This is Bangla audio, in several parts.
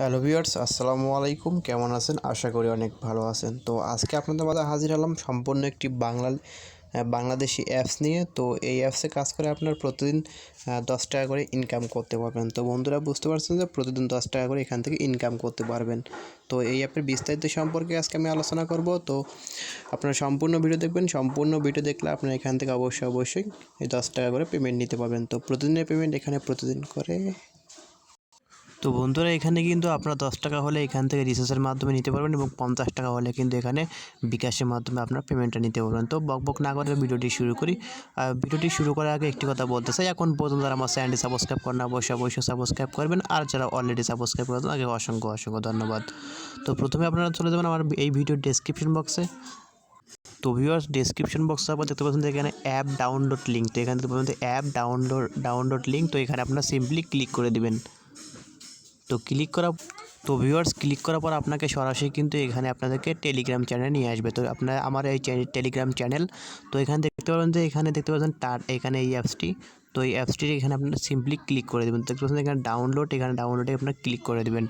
হ্যালো ভিউয়ার্স, আসসালামু আলাইকুম। কেমন আছেন? আশা করি অনেক ভালো আছেন। তো আজকে আপনাদের মাঝে হাজির হলাম সম্পূর্ণ একটি বাংলা বাংলাদেশি অ্যাপস নিয়ে। তো এই অ্যাপসে কাজ করে আপনার প্রতিদিন দশ টাকা করে ইনকাম করতে পারবেন। তো বন্ধুরা, বুঝতে পারছেন যে প্রতিদিন দশ টাকা করে এখান থেকে ইনকাম করতে পারবেন। তো এই অ্যাপের বিস্তারিত সম্পর্কে আজকে আমি আলোচনা করব। তো আপনারা সম্পূর্ণ ভিডিও দেখবেন। সম্পূর্ণ ভিডিও দেখলে আপনারা এখান থেকে অবশ্যই অবশ্যই এই দশ টাকা করে পেমেন্ট নিতে পারবেন। তো প্রতিদিনের পেমেন্ট এখানে প্রতিদিন করে তো বন্ধুরা, এখানে কিন্তু আপনারা দশ টাকা হলে এখান থেকে রিচার্জের মাধ্যমে নিতে পারবেন এবং পঞ্চাশ টাকা হলে কিন্তু এখানে বিকাশের মাধ্যমে আপনার পেমেন্টটা নিতে পারবেন। তো বক বক না করে ভিডিওটি শুরু করি। আর ভিডিওটি শুরু করার আগে একটি কথা বলতে চাই, এখন পর্যন্ত যারা আমার চ্যানেলটি সাবস্ক্রাইব করেন অবশ্যই অবশ্যই সাবস্ক্রাইব করবেন। আর যারা অলরেডি সাবস্ক্রাইব করেছেন আগে অসংখ্য অসংখ্য ধন্যবাদ। তো প্রথমে আপনারা চলে যাবেন আমার এই ভিডিওর ডেসক্রিপশন বক্সে তো ভিউয়ার্স ডেসক্রিপশন বক্সে আপনার দেখতে পাচ্ছেন এখানে অ্যাপ ডাউনলোড লিঙ্ক তো এখানে দেখতে পাচ্ছেন অ্যাপ ডাউনলোড ডাউনলোড লিঙ্ক তো এখানে আপনারা সিম্পলি ক্লিক করে দিবেন। তো ক্লিক করা, তো ভিউয়ার্স ক্লিক করার পর আপনাকে সরাসরি কিন্তু এখানে আপনাদেরকে টেলিগ্রাম চ্যানেল নিয়ে আসবে। তো আপনার, আমার এই টেলিগ্রাম চ্যানেল তো এখানে দেখতে পাবেন যে এখানে দেখতে পাচ্ছেন তার, এখানে এই অ্যাপসটি তো এই অ্যাপসটির এখানে আপনারা সিম্পলি ক্লিক করে দেবেন। দেখতে পাচ্ছেন এখানে ডাউনলোড এখানে ডাউনলোডে আপনার ক্লিক করে দেবেন।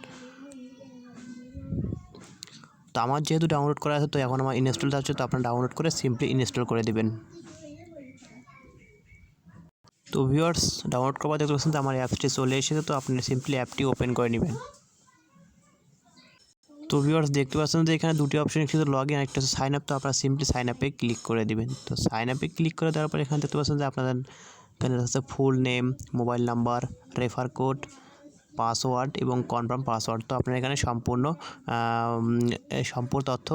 তো আমার যেহেতু ডাউনলোড করা আছে, তো এখন আমার ইনস্টল আছে তো আপনারা ডাউনলোড করে সিম্পলি ইনস্টল করে দেবেন। তো ভিউয়ার্স ডাউনলোড করবার দেখতে পাচ্ছেন আমার অ্যাপসটি চলে এসেছে, তো আপনি সিম্পলি অ্যাপটি ওপেন করে নেবেন। তো ভিউয়ার্স দেখতে পাচ্ছেন যে এখানে দুটি অপশন একটি লগ ইন একটা হচ্ছে সাইন আপ তো আপনারা সিম্পলি সাইন আপে ক্লিক করে দিবেন। তো সাইন আপে ক্লিক করে দেওয়ার পর এখানে দেখতে পাচ্ছেন যে আপনাদের এখানে হচ্ছে full name mobile number refer code password এবং কনফার্ম পাসওয়ার্ড তো আপনারা এখানে সম্পূর্ণ সম্পূর্ণ তথ্য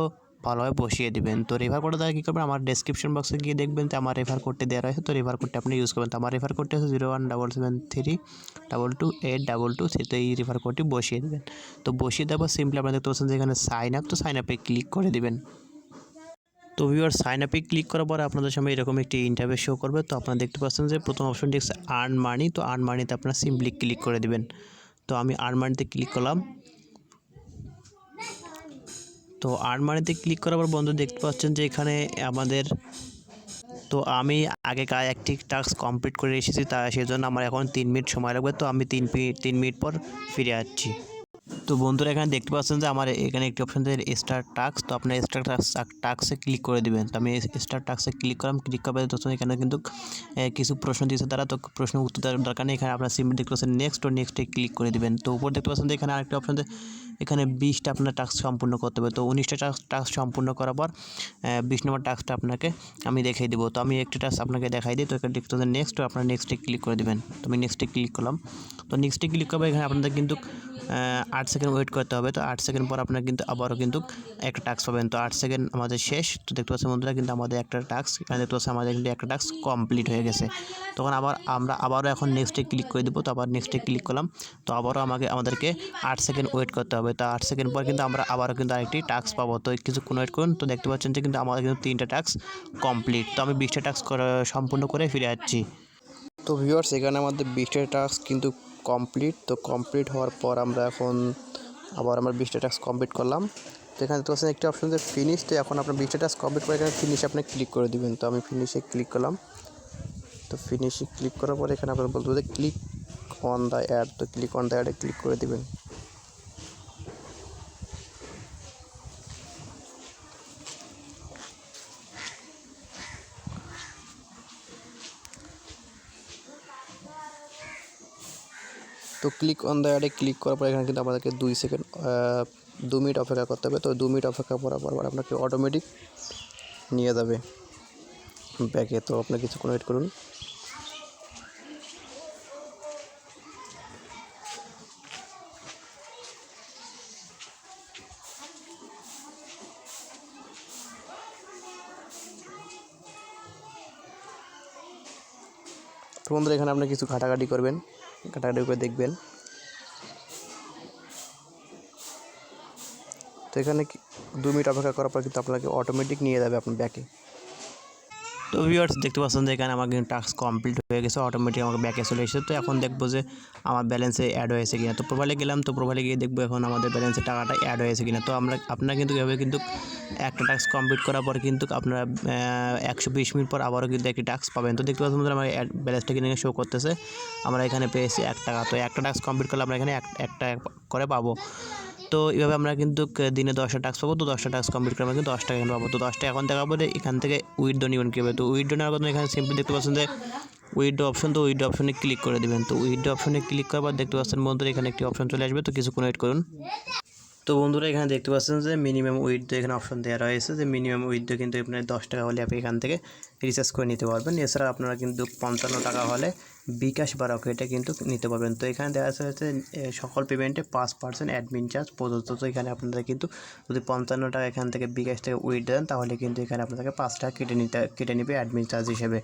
ভালোভাবে বসিয়ে দিবেন। তো রেফার কোডটা তারা কী করবেন? আমার ডেসক্রিপশন বক্সে গিয়ে দেখবেন যে আমার রেফার কোডটি দেওয়া রয়েছে। তো রেফার কোডটি আপনি ইউজ করবেন। তো আমার রেফার কোডটি হচ্ছে zero one double seven three double two eight double two three তো এই রেফার কোডটি বসিয়ে দেবেন। তো বসিয়ে দেওয়ার সিম্পলি আপনারা দেখতে পাচ্ছেন যে এখানে সাইন আপ তো সাইন আপে ক্লিক করে দিবেন। তো ভিউয়ার সাইন আপে ক্লিক করার পরে আপনাদের সামনে এরকম একটি ইন্টারভিউ শো করবে। তো আপনারা দেখতে পাচ্ছেন যে প্রথম অপশনটি আর্ন মানি তো আর্ন মানিতে আপনারা সিম্পলি ক্লিক করে দিবেন। তো আমি আর্ন মানিতে ক্লিক করলাম। তো আর্ন মানিতে ক্লিক করার পর বন্ধু দেখতে পাচ্ছেন যে এখানে আমাদের, তো আমি আগেকার একটি টাস্ক কমপ্লিট করে এসেছি, তা সেজন্য আমার এখন তিন মিনিট সময় লাগবে, তো আমি তিন তিন মিনিট পর ফিরে আসছি। তো বন্ধুরা এখানে দেখতে পাচ্ছেন যে আমার এখানে একটি অপশন আছে স্টার টাক্স তো আপনার স্টার টাক্সে ক্লিক করে দিবেন। তো আমি স্টার টাক্সে ক্লিক করলাম ক্লিক করবে তো এখানে কিন্তু কিছু প্রশ্ন দিয়েছে তারা। তো প্রশ্ন উত্তর দেওয়ার দরকার নেই, এখানে আপনার সিম্পল দেখতে পাচ্ছেন নেক্সট ও নেক্সটে ক্লিক করে দিবেন। তো উপর দেখতে পাচ্ছেন যে এখানে আরেকটা অপশন এখানে বিশটা আপনার টাস্ক সম্পূর্ণ করতে হবে। তো উনিশটা টাস্ক সম্পূর্ণ করার পর বিশ নম্বর টাস্কটা আপনাকে আমি দেখিয়ে দেবো। তো আমি একটি টাস্ক আপনাকে দেখাই দিই, তো এখানে দেখতে পাচ্ছেন নেক্সট আপনার নেক্সটে ক্লিক করে দেবেন। তো আমি নেক্সটে ক্লিক করলাম। তো নেক্সটে ক্লিক করব এখানে আপনাদের কিন্তু আট সেকেন্ড ওয়েট করতে হবে। তো আট সেকেন্ড পর আপনার কিন্তু আবারও কিন্তু একটা টাস্ক পাবেন। তো আট সেকেন্ড আমাদের শেষ। তো দেখতে পাচ্ছেন বন্ধুরা, কিন্তু আমাদের একটা টাস্ক এখানে দেখতে পাচ্ছেন আমাদের কিন্তু একটা টাস্ক কমপ্লিট হয়ে গেছে। তখন আবার আমরা আবারও এখন নেক্সটে ক্লিক করে দেবো। তো আবার নেক্সটে ক্লিক করলাম। তো আবারও আমাকে, আমাদেরকে আট সেকেন্ড ওয়েট করতে হবে। তো আট সেকেন্ড পর কিন্তু আমরা আবারও কিন্তু আরেকটি টাস্ক পাবো। তো কিছুক্ষণ ওয়েট করুন। তো দেখতে পাচ্ছেন যে কিন্তু আমাদের কিন্তু তিনটা টাস্ক কমপ্লিট তো আমি বিশটা টাস্ক সম্পূর্ণ করে ফিরে যাচ্ছি তো ভিউয়ার্স এখানে আমাদের বিশটা টাস্ক কিন্তু কমপ্লিট তো কমপ্লিট হওয়ার পর আমরা এখন আবার আমরা বিশটা টাস্ক কমপ্লিট করলাম। তো এখানে তো আছে একটি অপশন যে ফিনিশ তো এখন আপনার বিশটা টাস্ক কমপ্লিট করে এখানে ফিনিশ আপনি ক্লিক করে দিবেন। তো আমি ফিনিশে ক্লিক করলাম। তো ফিনিশে ক্লিক করার পরে এখানে আপনার বলতে বলতে ক্লিক অন দ্য অ্যাড তো ক্লিক অন দ্য অ্যাডে ক্লিক করে দিবেন। তো ক্লিক অন দ্য অ্যাডে ক্লিক করার পর এখানে কিন্তু আমাদেরকে দুই সেকেন্ড দু মিনিট অপেক্ষা করতে হবে। তো দু মিনিট অপেক্ষা করার পর আপনাকে অটোমেটিক নিয়ে যাবে। ব্যাগে তো আপনি কিছুক্ষণ ওয়েট করুন। তো বন্ধুরা, এখানে আপনি কিছু ঘাটাঘাটি করবেন। ঘাটাঘাটি করে দেখবেন। তো এখানে দু মিনিট অপেক্ষা করার পর কিন্তু আপনাকে অটোমেটিক নিয়ে যাবে আপনার ব্যাকে তো ভিউয়ার্স দেখতে পাচ্ছেন যে এখানে আমার কিন্তু টাস্ক কমপ্লিট হয়ে গেছে অটোমেটিক আমাকে ব্যাকে চলে এসেছে। তো এখন দেখব যে আমার ব্যালেন্সে অ্যাড হয়েছে কিনা। তো প্রোফাইলে গেলাম, তো প্রোফাইলে গিয়ে দেখব এখন আমাদের ব্যালেন্সে টাকাটা অ্যাড হয়েছে কিনা। তো আমরা, আপনারা কিন্তু এভাবে কিন্তু একটা টাস্ক কমপ্লিট করার পর কিন্তু আপনারা একশো বিশ মিনিট পর আবারও কিন্তু একটি টাস্ক পাবেন। তো দেখতে পাচ্ছেন আমার ব্যালেন্সটা কিন্তু শো করতেছে। আমরা এখানে পেয়েছি এক টাকা। তো একটা টাস্ক কমপ্লিট করলে আমরা এখানে এক, একটা করে পাবো। তো এইভাবে আমরা কিন্তু দিনে দশটা টাস্ক পাবো, তো দশটা টাস্ক কমপ্লিট করে আমরা কিন্তু দশটা এখন পাবো। তো দশটা এখন দেখাবো যে এখান থেকে উইথড্র নিবেন কীভাবে? তো উইথড্র নেওয়ার কথা এখানে সিম্পলি দেখতে পাচ্ছেন যে উইথড্র অপশন তো উইডো অপশনে ক্লিক করে দেবেন। তো উইথড্র অপশনে ক্লিক করার পর দেখতে পাচ্ছেন বন্ধুরা, এখানে একটি অপশন চলে আসবে। তো কিছুক্ষণ ওয়েট করুন। তো বন্ধুরা এখানে দেখতে পাচ্ছেন যে মিনিমাম উইথ এখানে অপশন দেওয়া রয়েছে যে মিনিমাম উইথ কিন্তু আপনার দশ টাকা হলে আপনি এখান থেকে রিচার্জ করে নিতে পারবেন। এছাড়া আপনারা কিন্তু পঞ্চান্ন টাকা হলে বিকাশ বা রকেটে কিন্তু নিতে পারবেন। তো এখানে দেখা যাচ্ছে এ, সকল পেমেন্টে পাঁচ পার্সেন্ট অ্যাডমিন চার্জ প্রদত্ত। তো এখানে আপনাদের কিন্তু যদি পঞ্চান্ন টাকা এখান থেকে বিকাশ থেকে উইথ দেন তাহলে কিন্তু এখানে আপনাদেরকে পাঁচ টাকা কেটে নিতে কেটে নেবে অ্যাডমিন চার্জ হিসেবে।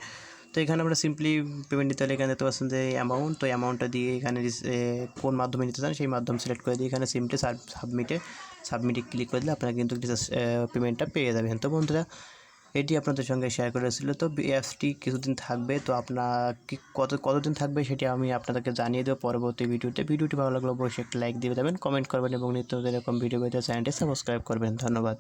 তো এখানে আমরা সিম্পলি পেমেন্ট নিতে হলে এখানে দেখতে পাচ্ছেন যে অ্যামাউন্ট তো অ্যামাউন্টটা দিয়ে এখানে কোন মাধ্যমে নিতে চান সেই মাধ্যম সিলেক্ট করে দিয়ে এখানে সিম্পলি সাবমিটে সাবমিটে ক্লিক করে দিলে আপনারা কিন্তু পেমেন্টটা পেয়ে যাবেন। তো বন্ধুরা, এটি আপনাদের সঙ্গে শেয়ার করেছিল তো অ্যাপসটি কিছুদিন থাকবে, তো আপনার কি কত, কতদিন থাকবে সেটি আমি আপনাদেরকে জানিয়ে দেবো পরবর্তী ভিডিওতে। ভিডিওটি ভালো লাগলে অবশ্যই একটা লাইক দিয়ে দেবেন কমেন্ট করবেন এবং নিত্য এরকম ভিডিও পেতে চ্যানেলটি সাবস্ক্রাইব করবেন। ধন্যবাদ।